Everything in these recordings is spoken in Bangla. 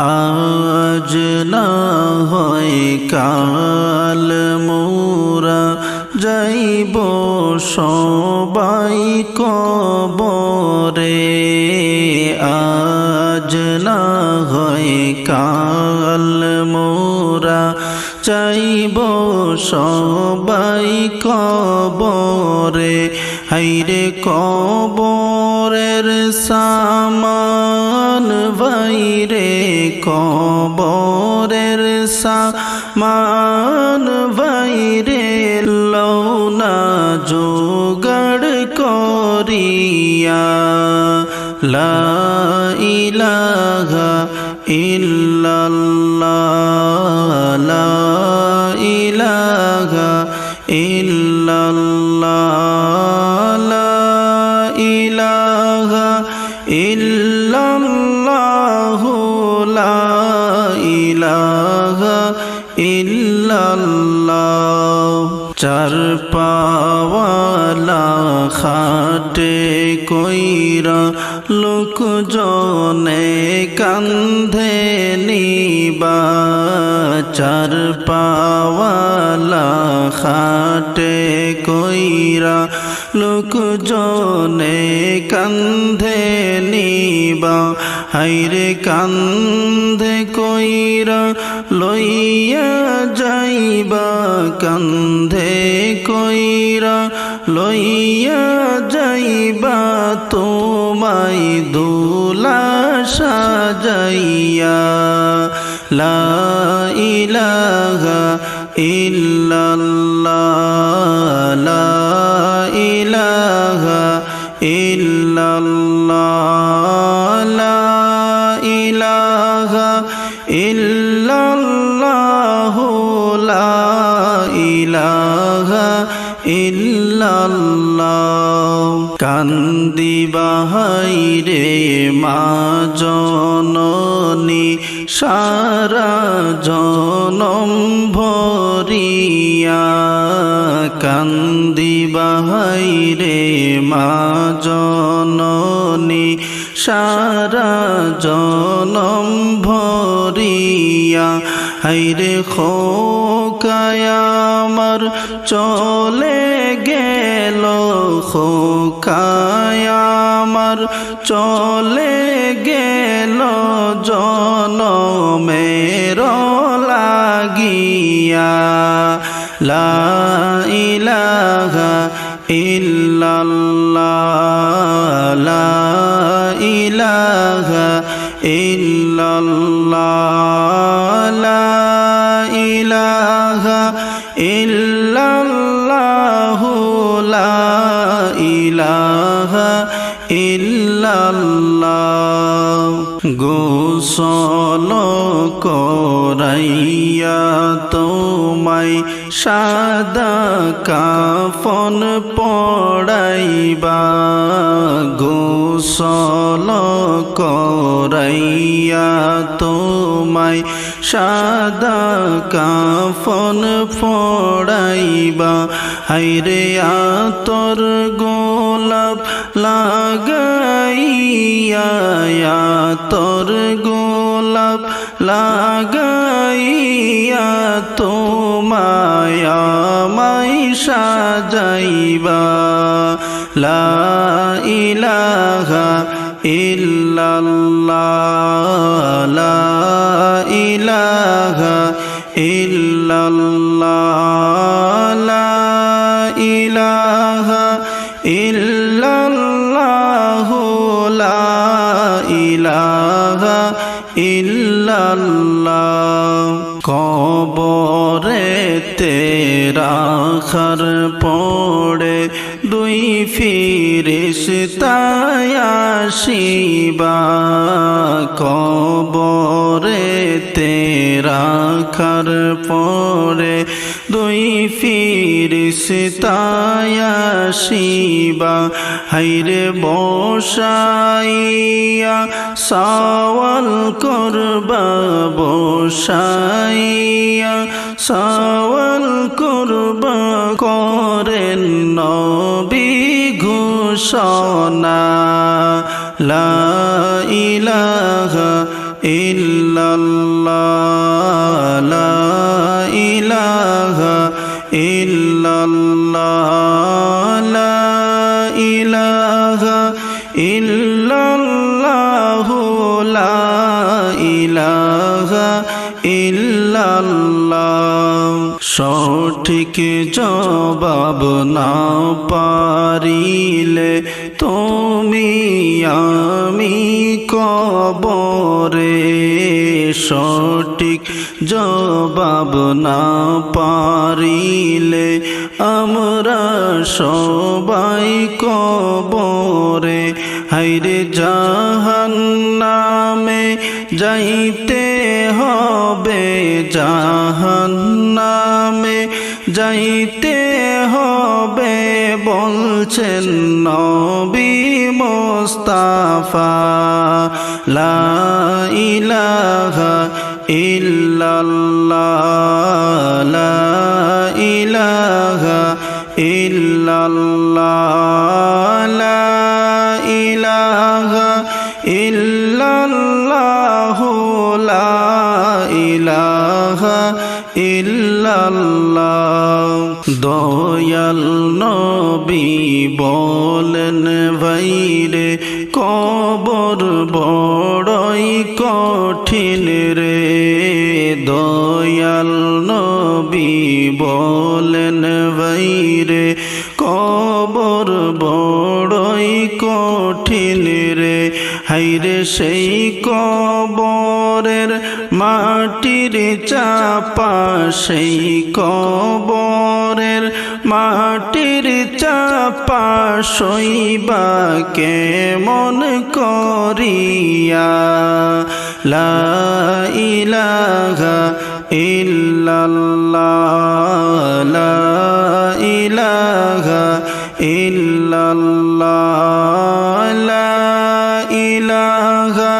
আজ না হয় মোরা যাইব সবাই কবরে। আজ না হয় কাল মোরা চাইব সবাই কবরে। হাইরে কবরের সামান ভাইরে কবরের সামান লৌনা জোগাড় করিয়া, লা ইলাহা ইল্লাল্লাহ, লা ইলাহা ইল্লাল্লাহ, লা ইলাহা ইল্লাল্লাহ, লা ইলাহা ইল্লাল্লাহ। চার খাটে কইরা লোক জনে কান্ধে নিবা চার পাওয়ালা খাটে কইরা লোক জনে কান্ধে নিবা। হাইরে কান্দে কইরা লইয়া যাইবা, কান্দে কইরা লইয়া যাইবা, তোমায় দোলা সাজাইয়া, লা ইলাহা ইল্লাল্লাহ ইল্লাল্লাহ কান্দি বাহাইরে মা জননী, সারা জনম ভরিয়া। কান্দি বাহাইরে মা জননী, সারা জনম ভরিয়া। হাইরে খোকায়ামার চলে গেল খোকায়ামার চলে গেল জনমের লাগিয়া। লা ইলাহা ইল্লাল্লাহ লা ইলাহা ইল্লাল্লাহ। গোসল করাইয়া তোমায় সাদা কাফন পড়াইবা। গোসল করাইয়া তোমায় সাদা কাফন পড়াইবা হাইরে আতর গোলাপ লাগাইয়া তোর গোলাপ লাগাইয়া তোমায়া মাই সাজাইবা। লা ইলাহা ইল্লাল্লাহ, লা ইল্লাল্লাহ কবরে তেরাখার পড়ে দুই ফিরিস্তায়াসিবা কবরে তেরাখার পরে দুই দুই ফিরিস্তায়া শিবা হাইরে বসাইয়া সওয়াল করবা, বসাইয়া সওয়াল করবা, করেন নবী ঘোষণা, লা ইলাহা ইল্লাল্লাহ। সঠিক জবাব না পারিলে তুমি আমি কবরে। সঠিক জবাব না পারিলে আমরা সবাই কবরে। হাইরে জাহান নামে যাইতে হবে জাহান নামে যাইতে হবে বলছেন নবী মোস্তাফা, লা ইলাহা ইল্লাল্লাহ, লা ইলাহা ইল্লাল্লাহ। দয়াল নবী বলেন, ভাইরে, কবর বড়ই কঠিন রে। দয়াল নবী বলেন, ভাইরে, কবর বড়ই কঠিন রে। হাইরে সেই কবরের মাটির চাপা, সেই কবরের মাটির চাপা শৈবা কেমন করিয়া? লা ইলাহা ইল্লাল্লাহ, লা ইলাহা ইল্লাল্লাহ, লা ইলাহা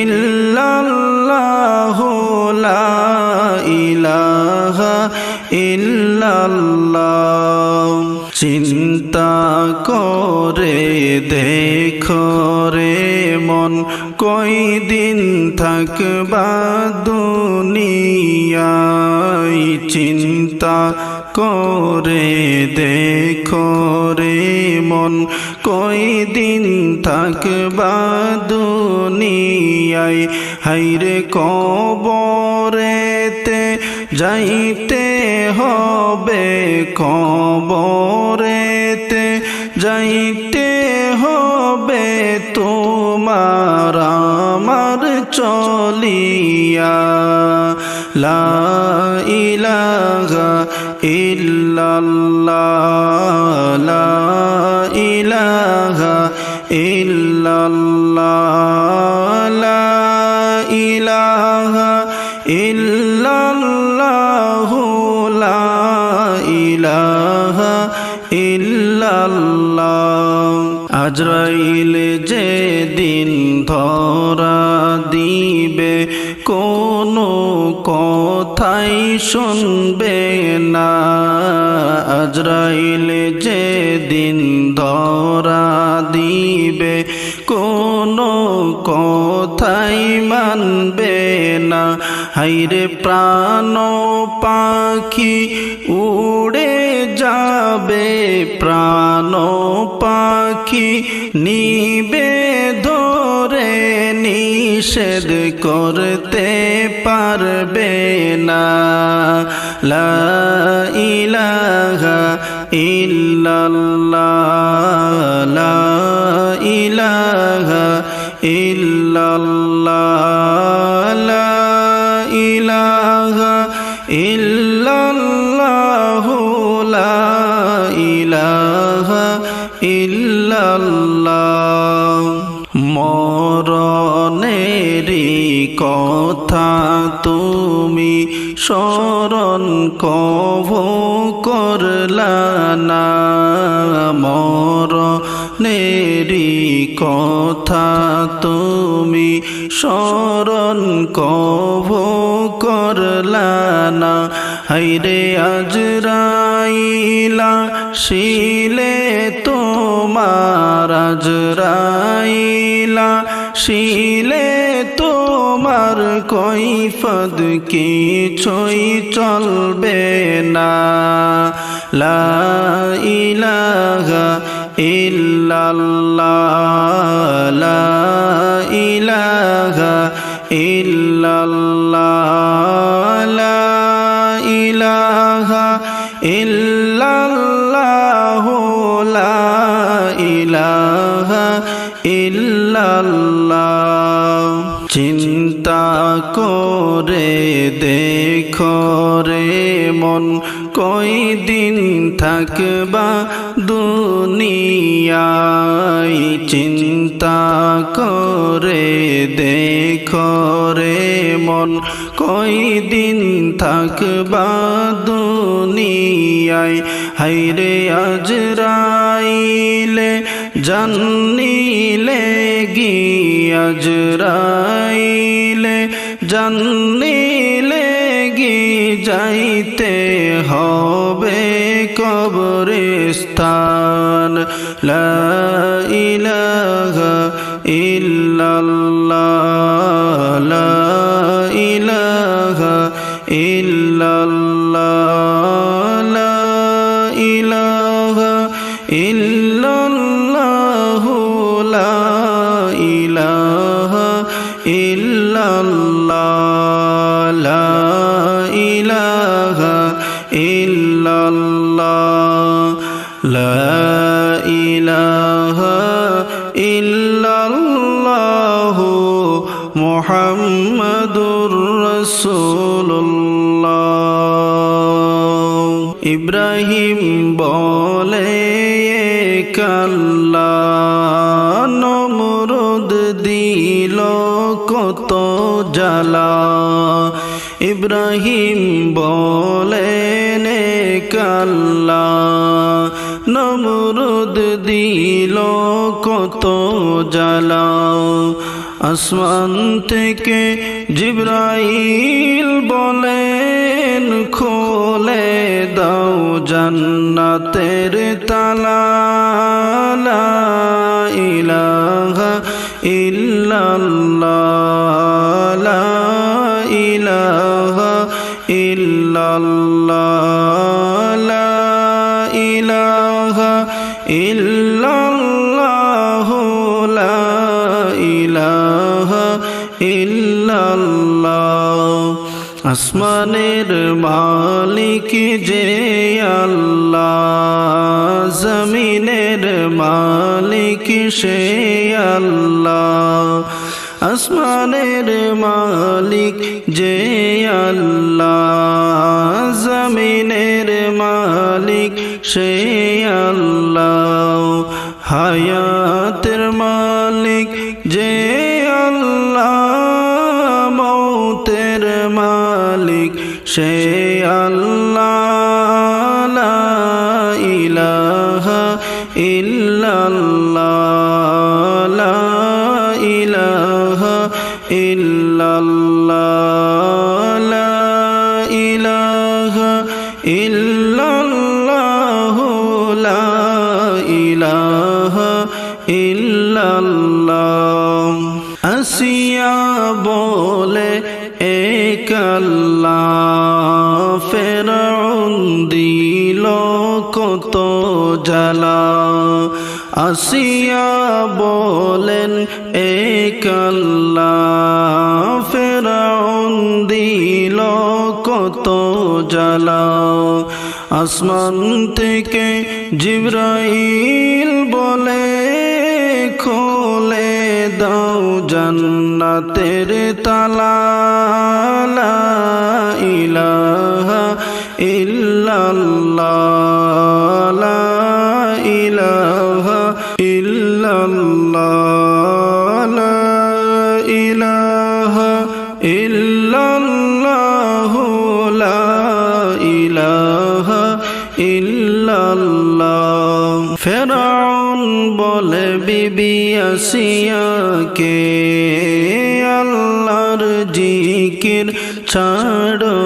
ইল্লাল্লাহ, লা ইলাহা ইল্লাল্লাহ। চিন্তা করে দেখো রে মন কই দিন থাকবা দুনিয়ায়? চিন্তা করে দেখো রে মন কই দিন থাকবা দুনিয়ায়? হাইরে কবরেতে যাইতে হবে কবরেতে যাইতে হবে তোমার আমার চলিয়া। লা ইলাহা ইল্লাল্লাহ লা আজরাইল যে দিন ধরা দিবে, কোনো কথাই শুনবে না। আজরাইল যে দিন ধরা দিবে, কোনো কথাই মানবে না। হাইরে প্রাণ পাখি উড়ে যাবে, প্রাণ পাখি নিবে ধরে নিষেধ করতে পারবে না। লা ইলাহা ইল্লাল্লাহ। মরণেরই কথা তুমি স্মরণ কভ করলা না। মর নেরি কথা তুমি স্মরণ কভ করলা না। হাইরে আজরাইলা শিলে তোমার আজরাইলা শিলে তোমার কৈফদ কিছুই চলবে না। লা ইলাহা ইল্লাল্লাহ লা ইলাহা ইল্লাল্লাহ করে দেখো রে মন, কই দিন থাকবা দুনিয়ায়? চিন্তা করে দেখো রে মন, কই দিন থাকবা দুনিয়ায়? হাইরে আজরাইলে জান্নিলে গিয়াজরাইলে জান্নিলে গি যাইতে হবে কবরস্থান? লা ইলাহা ইল্লাল্লাহ ইলাহা ইল্লাল্লাহ মুহাম্মাদুর রাসূলুল্লাহ। ইব্রাহিম বলে কাল্লা নমরুদ দিল কত জ্বালা। ইব্রাহিম বলেন কাল্লা নমরুদ দিল কত জ্বালা। আসমান থেকে জিব্রাইল বলেন, খোলে দাও জান্নাতের তালা। ইলাহা ইল্লাল্লাহ ইলাহা ইল্লাল্লাহ। আসমানের মালিক যে আল্লাহ, জমিনের মালিক সে আল্লাহ। আসমানের মালিক যে আল্লাহ, জমিনের মালিক সে আল্লাহ। হায়াতের সে আল্লাহ জ্বালা আসিয়া বলেন, এক আল্লাহ ফেরাউন দিল কত জ্বালা। আসমান থেকে জিব্রাইল বলে, খোলে দাও জান্নাতের তালা। ইলাহা ইল্লাল্লাহ। ফেরাউন বলে, বিবি আসিয়াকে আল্লাহর জিকির ছাড়ো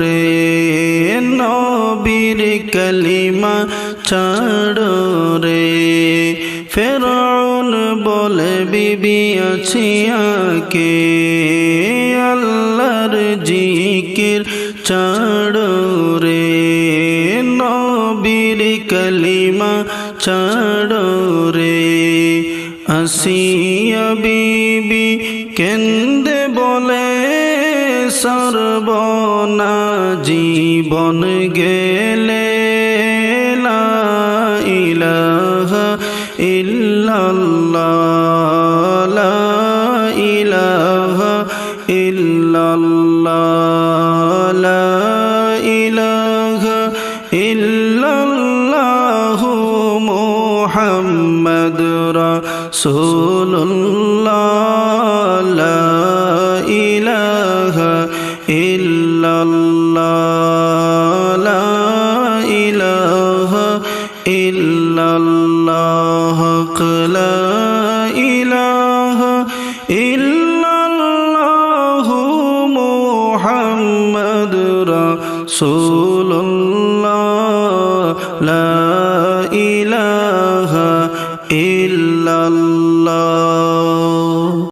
রে। নবীর কলিমা ছাড়ো রে। ফেরাউন বলে, বিবি আসিয়াকে আল্লাহর জিকির ছাড়ো ছাড়ো রে আসিয়া বিবি কেন্দে বলে সর্বনা জীবন গেলে ইলাহা ইল্লাল্লাহ রাসূলুল্লাহ লা ইলাহা ইল্লাল্লাহ